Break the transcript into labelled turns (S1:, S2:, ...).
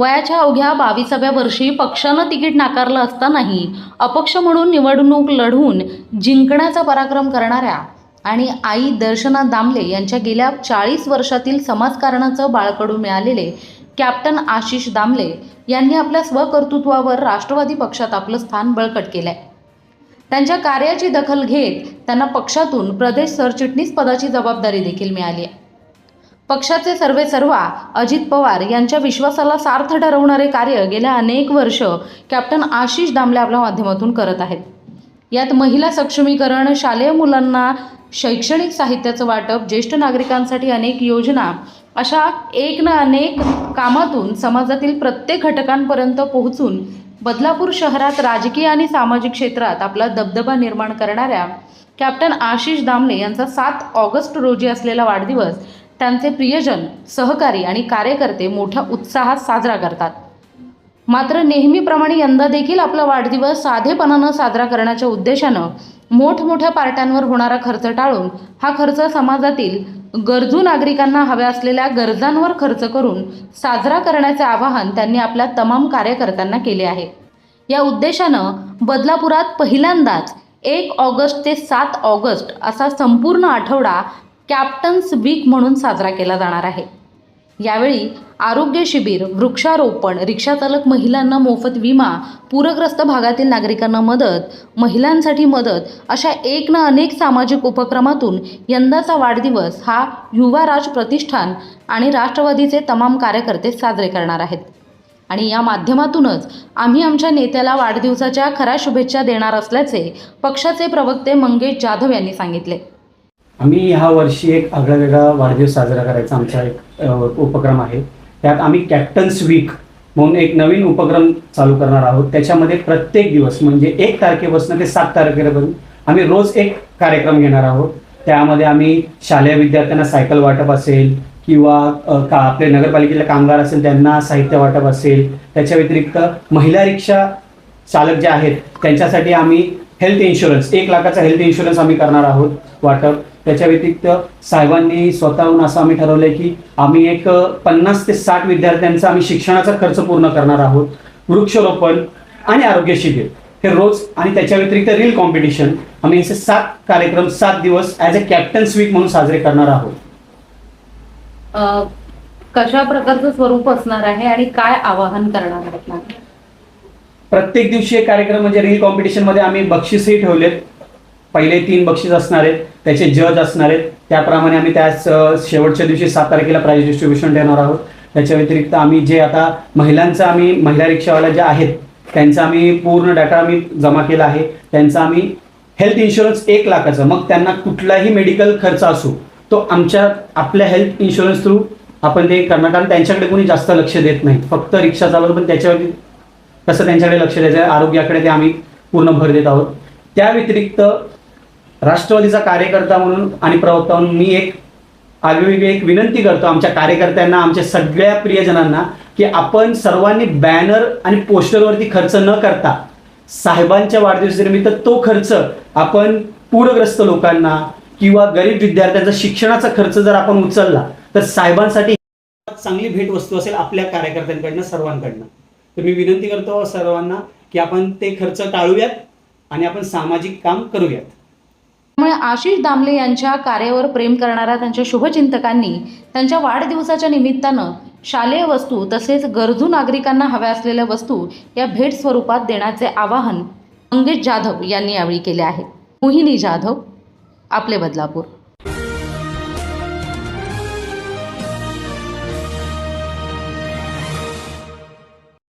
S1: वयाच्या अवघ्या बावीसाव्या वर्षी पक्षानं तिकीट नाकारलं असतानाही अपक्ष म्हणून निवडणूक लढवून जिंकण्याचा पराक्रम करणाऱ्या आणि आई दर्शना दामले यांच्या गेल्या चाळीस वर्षातील समाजकारणाचं बाळकडू मिळालेले कॅप्टन आशिष दामले यांनी आपल्या स्वकर्तृत्वावर राष्ट्रवादी पक्षात आपलं स्थान बळकट केलंय. त्यांच्या कार्याची दखल घेत त्यांना पक्षातून प्रदेश सरचिटणीस पदाची जबाबदारी देखील मिळाली आहे. पक्षाचे सर्वे सर्वा अजित पवार यांच्या विश्वासाला सार्थ ठरवणारे कार्य गेल्या अनेक वर्ष कॅप्टन आशिष दामले आपल्या माध्यमातून करत आहेत. यात महिला सक्षमीकरण शालेय मुलांना शैक्षणिक साहित्याचं वाटप ज्येष्ठ नागरिकांसाठी अनेक योजना अशा एक ना अनेक कामातून समाजातील प्रत्येक घटकांपर्यंत पोहोचून बदलापूर शहरात राजकीय आणि सामाजिक क्षेत्रात आपला दबदबा निर्माण करणाऱ्या कॅप्टन आशिष दामले यांचा सात ऑगस्ट रोजी असलेला वाढदिवस त्यांचे प्रियजन सहकारी आणि कार्यकर्ते मोठ्या उत्साहात साजरा करतात. मात्र नेहमीप्रमाणे यंदा देखील आपला वाढदिवस साधेपणानं साजरा करण्याच्या उद्देशानं मोठमोठ्या पार्ट्यांवर होणारा खर्च टाळून हा खर्च समाजातील गरजू नागरिकांना हव्या असलेल्या गरजांवर खर्च करून साजरा करण्याचे आवाहन त्यांनी आपल्या तमाम कार्यकर्त्यांना केले आहे. या उद्देशानं बदलापुरात पहिल्यांदाच एक ऑगस्ट ते सात ऑगस्ट असा संपूर्ण आठवडा कॅप्टन्स वीक म्हणून साजरा केला जाणार आहे. यावेळी आरोग्य शिबिर वृक्षारोपण रिक्षाचालक महिलांना मोफत विमा पूरग्रस्त भागातील नागरिकांना मदत महिलांसाठी मदत अशा एक ना अनेक सामाजिक उपक्रमातून यंदाचा वाढदिवस हा युवा राज प्रतिष्ठान आणि राष्ट्रवादीचे तमाम कार्यकर्ते साजरे करणार आहेत. आणि या माध्यमातूनच आम्ही आमच्या नेत्याला वाढदिवसाच्या खऱ्या शुभेच्छा देणार असल्याचे पक्षाचे प्रवक्ते मंगेश जाधव यांनी सांगितले.
S2: आम्ही ह्या वर्षी एक आगळा वेगळा वाढदिवस साजरा करायचा आमचा एक उपक्रम आहे. त्यात आम्ही कॅप्टन्स वीक म्हणून एक नवीन उपक्रम चालू करणार आहोत. त्याच्यामध्ये प्रत्येक दिवस म्हणजे एक तारखेपासून ते सात तारखेपर्यंत आम्ही रोज एक कार्यक्रम घेणार आहोत. त्यामध्ये आम्ही शालेय विद्यार्थ्यांना सायकल वाटप असेल किंवा का आपले नगरपालिकेतले कामगार असेल त्यांना साहित्य वाटप असेल. त्याच्या व्यतिरिक्त महिला रिक्षा चालक जे आहेत त्यांच्यासाठी आम्ही हेल्थ इन्शुरन्स एक लाखाचा हेल्थ इन्शुरन्स आम्ही करणार आहोत वाटप. त्याच्या व्यतिरिक्त साहेबांनी स्वतःहून असं आम्ही ठरवलंय की आम्ही एक पन्नास ते साठ विद्यार्थ्यांचा आम्ही शिक्षणाचा खर्च पूर्ण करणार आहोत. वृक्षारोपण आणि आरोग्य शिबिर. हे रोज आणि त्याच्या व्यतिरिक्त रील कॉम्पिटिशन. आम्ही असे सात कार्यक्रम सात दिवस ॲज अ कॅप्टन्स वीक म्हणून साजरे करणार आहोत.
S1: कशा प्रकारचं स्वरूप असणार आहे आणि काय आवाहन करणार आहेत? नागरिक?
S2: प्रत्येक दिवशी एक कार्यक्रम म्हणजे रील कॉम्पिटिशनमध्ये आम्ही बक्षीसही ठेवलेत. पहिले तीन बक्षीस असणार आहेत त्याचे जज असणार आहेत. त्याप्रमाणे आम्ही त्याच शेवटच्या दिवशी सात तारखेला प्राईज डिस्ट्रीब्युशन देणार आहोत. त्याच्या व्यतिरिक्त आम्ही जे आता महिलांचं आम्ही महिला रिक्षावाल्या ज्या आहेत त्यांचा आम्ही पूर्ण डाटा आम्ही जमा केला आहे. त्यांचा आम्ही हेल्थ इन्शुरन्स एक लाखाचा मग त्यांना कुठलाही मेडिकल खर्च असो तो आमच्या आपल्या हेल्थ इन्शुरन्स थ्रू आपण ते करणार कारण त्यांच्याकडे कोणी जास्त लक्ष देत नाही. फक्त रिक्षा चालवत पण त्याच्यावरती कसं त्यांच्याकडे लक्ष द्यायचं आरोग्याकडे ते आम्ही पूर्ण भर देत आहोत. त्या व्यतिरिक्त राष्ट्रवादीचा कार्यकर्ता म्हणून आणि प्रवक्ता म्हणून मी एक आगळीवेगळी एक विनंती करतो आमच्या कार्यकर्त्यांना आमच्या सगळ्या प्रियजनांना की आपण सर्वांनी बॅनर आणि पोस्टरवरती खर्च न करता साहेबांच्या वाढदिवसानिमित्त तो खर्च आपण पूरग्रस्त लोकांना किंवा गरीब विद्यार्थ्यांचा शिक्षणाचा खर्च जर आपण उचलला तर साहेबांसाठी चांगली भेटवस्तू असेल आपल्या कार्यकर्त्यांकडनं सर्वांकडनं. तर मी विनंती करतो सर्वांना की आपण ते खर्च टाळूयात आणि आपण सामाजिक काम करूयात.
S1: त्यामुळे आशिष दामले यांच्या कार्यावर प्रेम करणाऱ्या त्यांच्या शुभचिंतकांनी त्यांच्या वाढदिवसाच्या निमित्तानं शालेय वस्तू तसेच गरजू नागरिकांना हव्या असलेल्या वस्तू या भेट स्वरूपात देण्याचे आवाहन मंगेश जाधव यांनी यावेळी केले आहे. मोहिनी जाधव आपले बदलापूर.